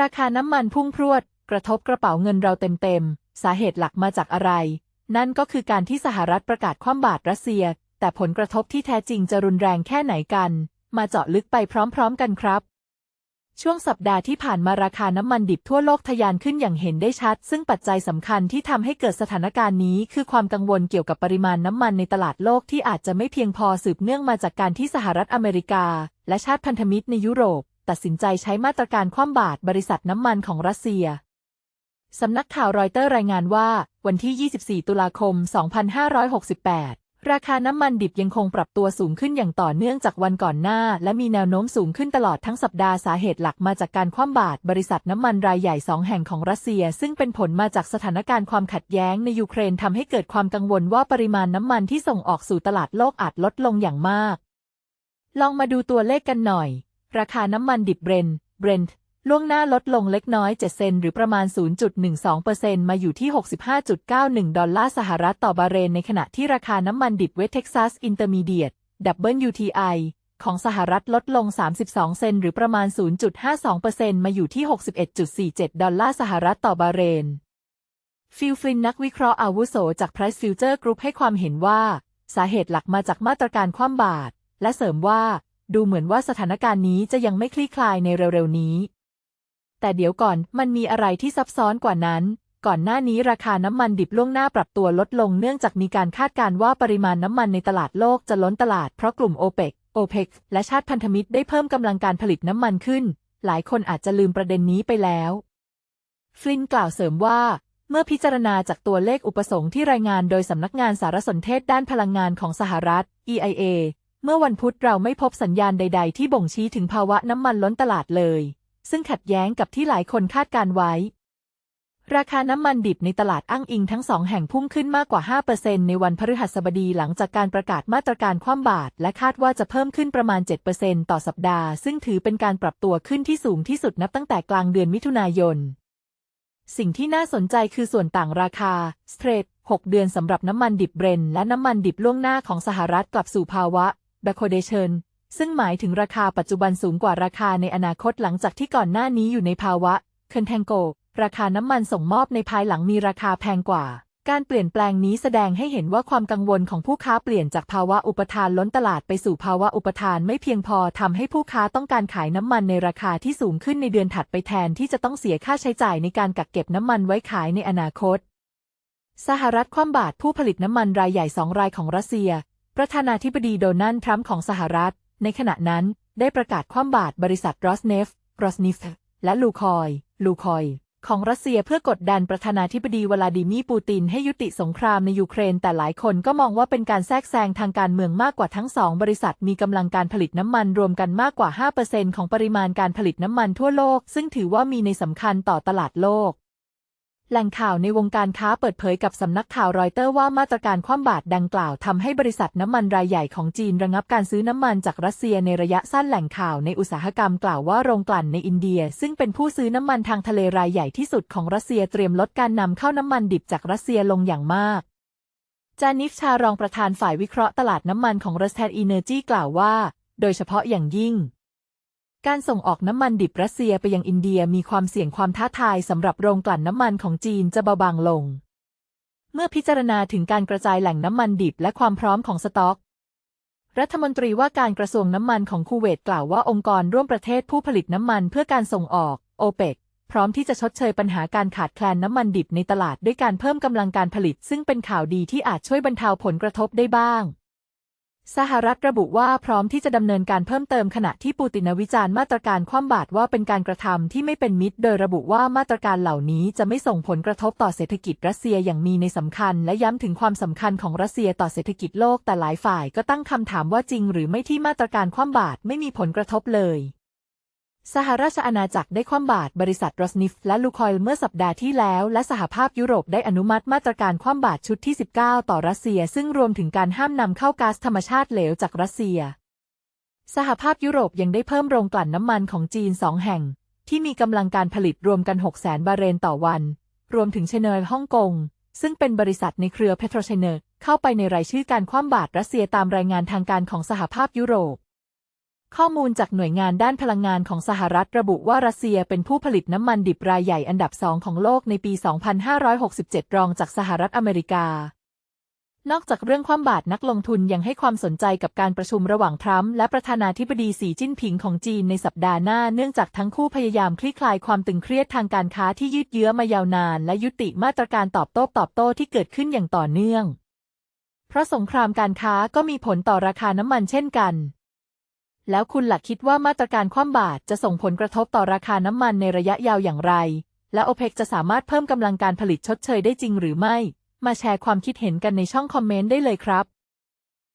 ราคาน้ำมันพุ่งพรวด กระทบกระเป๋าเงินเราเต็มๆ สาเหตุหลักมาจากอะไร นั่นก็คือการที่สหรัฐประกาศคว่ำบาตรรัสเซีย แต่ผลกระทบที่แท้จริงจะรุนแรงแค่ไหนกัน มาเจาะลึกไปพร้อมๆ กันครับ ช่วงสัปดาห์ที่ผ่านมาราคาน้ำมันดิบทั่วโลกทะยานขึ้นอย่างเห็นได้ชัด ซึ่งปัจจัยสำคัญที่ทำให้เกิดสถานการณ์นี้ คือความกังวลเกี่ยวกับปริมาณน้ำมันในตลาดโลกที่อาจจะไม่เพียงพอสืบเนื่องมาจากการที่สหรัฐอเมริกา และชาติพันธมิตรในยุโรป ตัดสินใจใช้มาตรการคว่ำบาตรบริษัทน้ำมันของรัสเซีย สำนักข่าวรอยเตอร์รายงานว่า วันที่ 24 ตุลาคม 2568 ราคาน้ำมันดิบยังคงปรับตัวสูงขึ้นอย่างต่อเนื่องจากวันก่อนหน้า และมีแนวโน้มสูงขึ้นตลอดทั้งสัปดาห์สาเหตุหลักมาจากการคว่ำบาตรบริษัทน้ำมันรายใหญ่สองแห่งของรัสเซีย ซึ่งเป็นผลมาจากสถานการณ์ความขัดแย้งในยูเครนทำให้เกิดความกังวลว่าปริมาณน้ำมันที่ส่งออกสู่ตลาดโลกอาจลดลงอย่างมากลองมาดูตัวเลขกันหน่อย ราคาน้ำมันดิบเบรนท์เบรนท์ล่วงหน้าลดลงเล็กน้อย 7 เซนหรือประมาณ 0.12%มาอยู่ที่ 65.91 ดอลลาร์สหรัฐต่อบาเรนในขณะที่ราคาน้ำมันดิบเวสเท็กซัสอินเตอร์มีเดียต WTI ของสหรัฐลดลง 32 เซนหรือประมาณ 0.52%มาอยู่ที่ 61.47 ดอลลาร์สหรัฐต่อบาเรน ฟิลฟลินนักวิเคราะห์อาวุโสจาก Price Future Group ให้ความเห็นว่า สาเหตุหลักมาจากมาตรการคว่ำบาตรและเสริมว่า ดูเหมือนว่าสถานการณ์นี้จะยังไม่คลี่คลายในเร็วๆนี้ แต่เดี๋ยวก่อนมันมีอะไรที่ซับซ้อนกว่านั้น ก่อนหน้านี้ราคาน้ำมันดิบล่วงหน้าปรับตัวลดลงเนื่องจากมีการคาดการณ์ว่าปริมาณน้ำมันในตลาดโลกจะล้นตลาดเพราะกลุ่มโอเปกโอเปกและชาติพันธมิตรได้เพิ่มกำลังการผลิตน้ำมันขึ้น หลายคนอาจจะลืมประเด็นนี้ไปแล้ว ฟลินกล่าวเสริมว่า เมื่อพิจารณาจากตัวเลขอุปสงค์ที่รายงานโดยสำนักงานสารสนเทศด้านพลังงานของสหรัฐ EIA เมื่อวันพุธเราไม่พบสัญญาณใด ๆ ที่บ่งชี้ถึงภาวะน้ำมันล้นตลาดเลย ซึ่งขัดแย้งกับที่หลายคนคาดการไว้ ราคาน้ำมันดิบในตลาดอ้างอิงทั้งสองแห่งพุ่งขึ้นมากกว่า 5%ในวันพฤหัสบดีหลังจากการประกาศมาตรการคว่ำบาตรและคาดว่าจะเพิ่มขึ้นประมาณ 7%ต่อสัปดาห์ ซึ่งถือเป็นการปรับตัวขึ้นที่สูงที่สุดนับตั้งแต่กลางเดือนมิถุนายน สิ่งที่น่าสนใจคือส่วนต่างราคาสเตรท6เดือนสำหรับน้ำมันดิบเบรนและน้ำมันดิบล่วงหน้าของสหรัฐกลับสู่ภาวะ b a c k o d a t i o n ซึ่งหมายถึงราคาปัจจุบันสูงกว่าราคาในอนาคตหลังจากที่ก่อนหน้านี้อยู่ในภาวะ contango ราคาน้ำมันส่งมอบในภายหลังมีราคาแพงกว่า การเปลี่ยนแปลงนี้แสดงให้เห็นว่าความกังวลของผู้ค้าเปลี่ยนจากภาวะอุปทานล้นตลาดไปสู่ภาวะอุปทานไม่เพียงพอทำให้ผู้ค้าต้องการขายน้ำมันในราคาที่สูงขึ้นในเดือนถัดไปแทนที่จะต้องเสียค่าใช้จ่ายในการกักเก็บน้ำมันไว้ขายในอนาคตสหรัฐคว่ำบาตรผู้ผลิตน้ำมันรายใหญ่สองรายของรัสเซีย ประธานาธิบดีโดนัลด์ทรัมป์ของสหรัฐ ในขณะนั้นได้ประกาศคว่ำบาตรบริษัทรอสเนฟรอสนิฟและลูคอย ลูคอย ของรัสเซียเพื่อกดดันประธานาธิบดีวลาดิมีร์ปูตินให้ยุติสงครามในยูเครน แต่หลายคนก็มองว่าเป็นการแทรกแซงทางการเมืองมากกว่าทั้งสองบริษัทมีกำลังการผลิตน้ำมันรวมกันมากกว่า 5%ของปริมาณการผลิตน้ำมันทั่วโลก ซึ่งถือว่ามีในสำคัญต่อตลาดโลก แหล่งข่าวในวงการค้าเปิดเผยกับสำนักข่าวรอยเตอร์ว่ามาตรการคว่ำบาตรดังกล่าวทำให้บริษัทน้ำมันรายใหญ่ของจีนระงับการซื้อน้ำมันจากรัสเซียในระยะสั้นแหล่งข่าวในอุตสาหกรรมกล่าวว่าโรงกลั่นในอินเดีย ซึ่งเป็นผู้ซื้อน้ำมันทางทะเลรายใหญ่ที่สุดของรัสเซียเตรียมลดการนำเข้าน้ำมันดิบจากรัสเซียลงอย่างมากจานิฟชารองประธานฝ่ายวิเคราะห์ตลาดน้ำมันของรัสเทนอีเนอร์จีกล่าวว่า โดยเฉพาะอย่างยิ่ง การส่งออกน้ำมันดิบรัสเซียไปยังอินเดียมีความเสี่ยงความท้าทายสำหรับโรงกลั่นน้ำมันของจีนจะเบาบางลง เมื่อพิจารณาถึงการกระจายแหล่งน้ำมันดิบและความพร้อมของสต็อก รัฐมนตรีว่าการกระทรวงน้ำมันของคูเวตกล่าวว่าองค์กรร่วมประเทศผู้ผลิตน้ำมันเพื่อการส่งออกโอเปกพร้อมที่จะชดเชยปัญหาการขาดแคลนน้ำมันดิบในตลาดด้วยการเพิ่มกำลังการผลิต ซึ่งเป็นข่าวดีที่อาจช่วยบรรเทาผลกระทบได้บ้าง สหรัฐระบุว่าพร้อมที่จะดำเนินการเพิ่มเติมขณะที่ปูตินวิจารณ์มาตรการคว่ำบาตรว่าเป็นการกระทำที่ไม่เป็นมิตร โดยระบุว่ามาตรการเหล่านี้จะไม่ส่งผลกระทบต่อเศรษฐกิจรัสเซียอย่างมีในสำคัญ และย้ำถึงความสำคัญของรัสเซียต่อเศรษฐกิจโลกแต่หลายฝ่ายก็ตั้งคำถามว่าจริงหรือไม่ที่มาตรการคว่ำบาตรไม่มีผลกระทบเลย สหราชอาณาจักรได้คว่ำบาตรบริษัทรอสนิฟและลูคอยเมื่อสัปดาห์ที่แล้ว และสหภาพยุโรปได้อนุมัติมาตรการคว่ำบาตรชุดที่ 19 ต่อรัสเซีย ซึ่งรวมถึงการห้ามนำเข้าก๊าซธรรมชาติเหลวจากรัสเซีย สหภาพยุโรปยังได้เพิ่มโรงกลั่นน้ำมันของจีนสองแห่ง ที่มีกำลังการผลิตรวมกัน 6 0 0 0 0บาร์เรนต่อวัน รวมถึงเชเนอร์ฮ่องกงซึ่งเป็นบริษัทในเครือเพโตรเชเนอร์เข้าไปในรายชื่อการคว่ำบาตรรัสเซียตามรายงานทางการของสหภาพยุโรป ข้อมูลจากหน่วยงานด้านพลังงานของสหรัฐระบุว่ารัสเซียเป็นผู้ผลิตน้ำมันดิบรายใหญ่อันดับสองของโลกในปี 2567 รองจากสหรัฐอเมริกา นอกจากเรื่องความบาตรนักลงทุนยังให้ความสนใจกับการประชุมระหว่างทรัมป์และประธานาธิบดีสีจิ้นผิงของจีนในสัปดาห์หน้า เนื่องจากทั้งคู่พยายามคลี่คลายความตึงเครียดทางการค้าที่ยืดเยื้อมายาวนาน และยุติมาตรการตอบโต้ตอบโต้ที่เกิดขึ้นอย่างต่อเนื่อง เพราะสงครามการค้าก็มีผลต่อราคาน้ำมันเช่นกัน แล้วคุณหลักคิดว่ามาตรการคว่ำบาตรจะส่งผลกระทบต่อราคาน้ำมันในระยะยาวอย่างไร และโอเปกจะสามารถเพิ่มกำลังการผลิตชดเชยได้จริงหรือไม่ มาแชร์ความคิดเห็นกันในช่องคอมเมนต์ได้เลยครับ